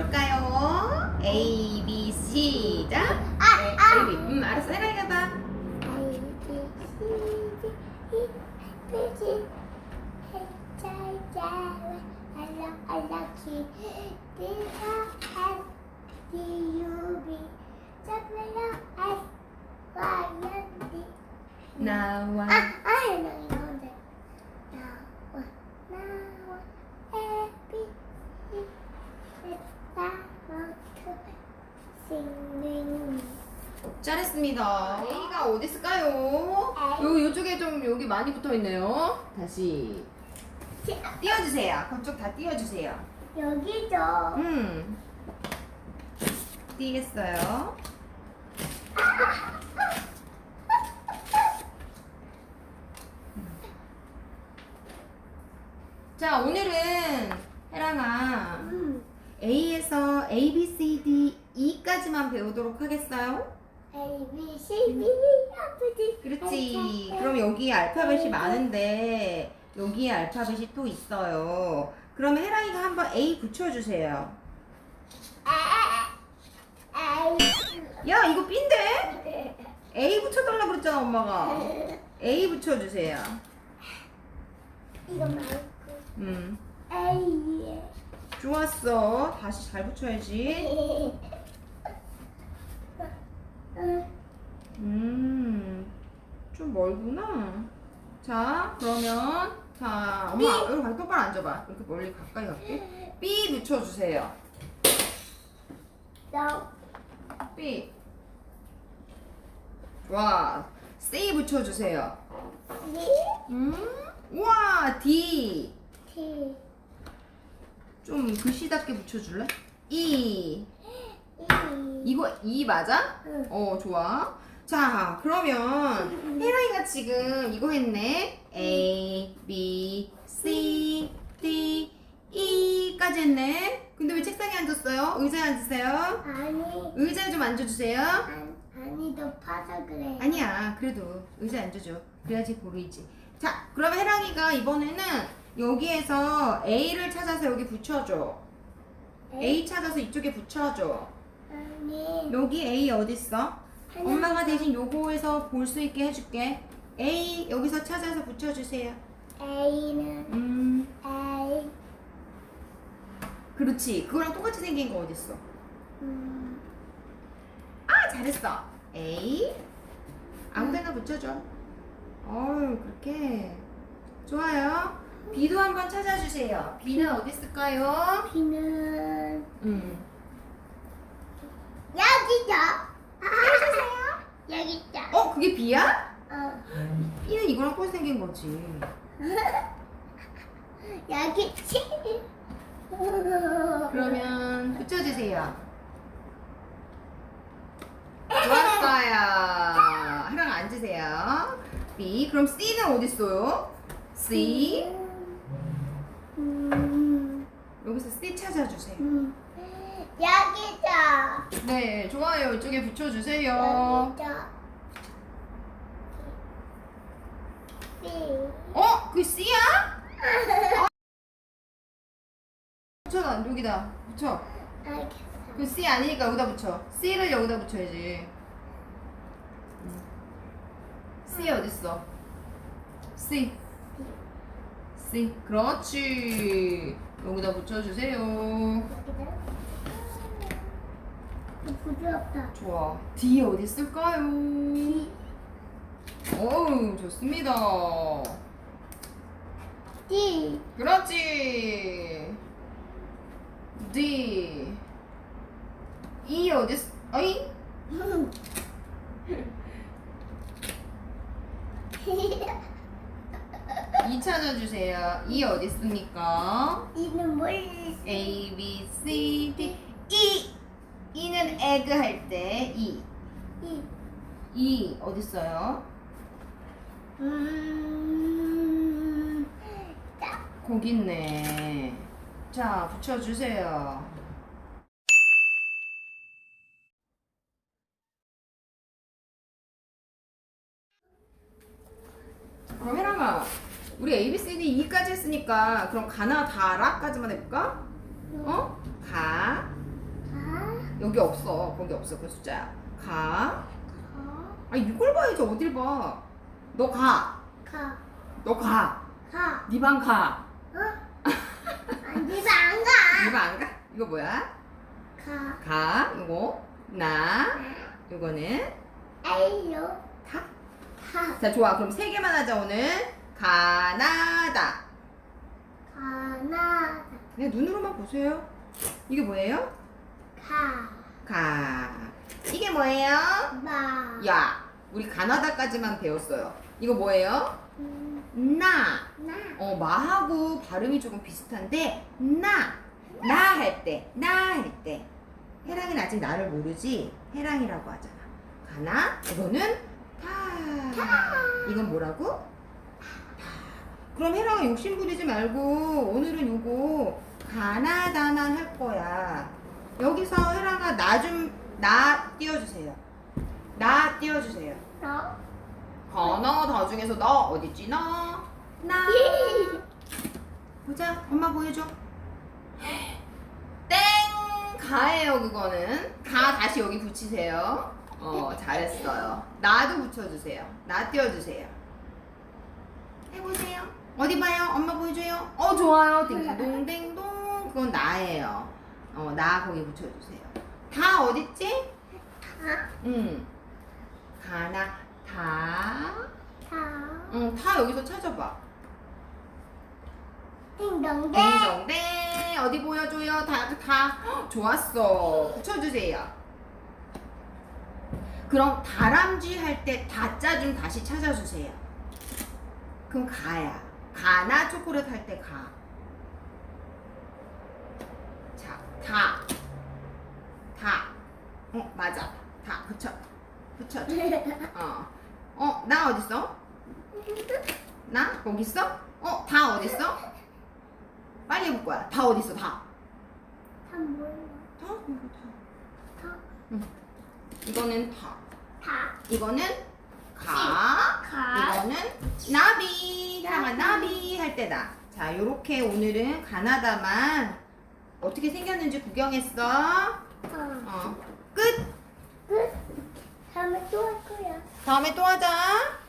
해볼까요? A, B, 시작. 아, 네, 아. A, B. 음, 알았어. 해라 해봐. 나와. 잘했습니다. A가 어디 있을까요? 요 요쪽에 좀 여기 많이 붙어 있네요. 다시 띄워주세요. 그쪽 다 띄워주세요. 여기죠. 음. 띄겠어요. 자, 오늘은 혜랑아 음. A에서 A, B, C, D, E까지만 배우도록 하겠어요? A B C D 아프지. 그렇지. 그럼 여기 알파벳이 많은데 여기에 알파벳이 또 있어요. 그러면 혜랑이가 한번 A 붙여주세요. 야, 이거 B인데? A 붙여달라 그랬잖아, 엄마가. A 붙여주세요. 이거 말고 음, A. 좋았어. 다시 잘 붙여야지. 음, 좀 멀구나. 자, 그러면, 자, 엄마, 여기 가 똑바로 앉아봐. 이렇게 멀리 가까이 갈게. B 붙여주세요. 나 B. 좋아. C 붙여주세요. D 음, 우와, D. T 좀 글씨답게 붙여줄래? E. 이거 E 맞아? 응. 어, 좋아. 자, 그러면 혜랑이가 지금 이거 했네. A, B, C, D, E까지 했네. 근데 왜 책상에 앉았어요? 의자에 앉으세요. 아니 의자에 좀 앉아주세요. 안, 아니 높아서 그래. 아니야, 그래도 의자에 앉아줘. 그래야지 보이지. 자, 그럼 혜랑이가 이번에는 여기에서 A를 찾아서 여기 붙여줘. A 찾아서 이쪽에 붙여줘. 아니 여기 A 어딨어? 엄마가 대신 요거에서 볼 수 있게 해줄게. A 여기서 찾아서 붙여주세요. A는 음, A. 그렇지. 그거랑 똑같이 생긴 거 어딨어? 음. 아, 잘했어. A 아무데나 붙여줘. 어우, 그렇게 좋아요. B도 한번 찾아주세요. B는 어디 있을까요? B는 음, 여기죠. 해주세요. 여기 있다. 어, 그게 B야? 어. B는 이거랑 똑같이 생긴 거지. 여기 있지. 그러면 붙여주세요. 좋았어요. 하랑 앉으세요. B. 그럼 C는 어디 있어요? C. 음. 여기서 C 찾아주세요. 음. 여기죠. 네, 좋아요. 이쪽에 붙여주세요. 여기죠. B. 어? 그 C야? 붙여, 여기다. 붙여. 알겠어. 그 C 아니니까 여기다 붙여. C를 여기다 붙여야지. 음. C 어딨어? C. C. 그렇지. 여기다 붙여주세요. 여기다. 어, 부드럽다. 좋아. D 어디 있을까요? D. 어우, 좋습니다. D. 그렇지. D. E 어디 있, 어이? E 찾아주세요. E 어디 있습니까? 이는 뭘? A, B, C, D. Egg 할 때. 이. E 어디 있어요? 음. 거기 있네. 자, 붙여주세요. 그럼 혜랑아, 우리 A, B, C, D, E까지 했으니까 그럼 가나 다라까지만 해볼까? 어? 가, 여기 없어. 거기 없어. 그 숫자야. 가. 가. 아 이걸 봐야지 어딜 봐. 너 가. 가. 너 가. 가. 네 방 가. 어? 아니 안 가. 이거 안 가? 이거 뭐야? 가. 가. 이거 나. 이거는 에이요. 다. 가. 자 좋아. 그럼 세 개만 하자 오늘. 가나다. 가나. 그냥 눈으로만 보세요. 이게 뭐예요? 가. 가. 이게 뭐예요? 마. 야, 우리 가나다까지만 배웠어요. 이거 뭐예요? 음, 나. 나. 어, 마하고 발음이 조금 비슷한데 나. 나 할 때, 나 할 때. 해랑이는 아직 나를 모르지? 해랑이라고 하잖아. 가나? 이거는 타. 이건 뭐라고? 타. 그럼 해랑아 욕심 부리지 말고 오늘은 요거 가나다만 할 거야. 여기서 해랑아 나 좀, 나 띄워주세요. 나 띄워주세요. 너. 건어 더 중에서 너 어딨지 너? 나. 보자. 엄마 보여줘. 땡! 가예요, 그거는. 가 다시 여기 붙이세요. 어, 잘했어요. 나도 붙여주세요. 나 띄워주세요. 해보세요. 어디 봐요? 엄마 보여줘요. 어, 좋아요. 딩동댕동. 그건 나예요. 어, 나 거기 붙여주세요. 다 어딨지? 가. 응. 가나, 다. 가. 응, 다 여기서 찾아봐. 딩동댕. 딩동댕 어디 보여줘요 다, 다 헉, 좋았어 붙여주세요 그럼 다람쥐 할 때 다자 좀 다시 찾아주세요 그럼 가야 가나 초콜릿 할 때 가. 자, 다. 다. 어, 맞아. 다. 붙여. 붙여. 어. 어, 나 어딨어? 나? 거기 있어? 어, 다 어딨어? 빨리 해볼 거야. 다 어딨어, 다. 다 뭐야? 다? 이거 다. 다. 이거는 다. 다. 이거는 가. 가. 이거는 나비. 향한 나비 할 때다. 자, 요렇게 오늘은 가나다만 어떻게 생겼는지 구경했어. 어. 어. 끝. 끝. 다음에 또 할 거야. 다음에 또 하자.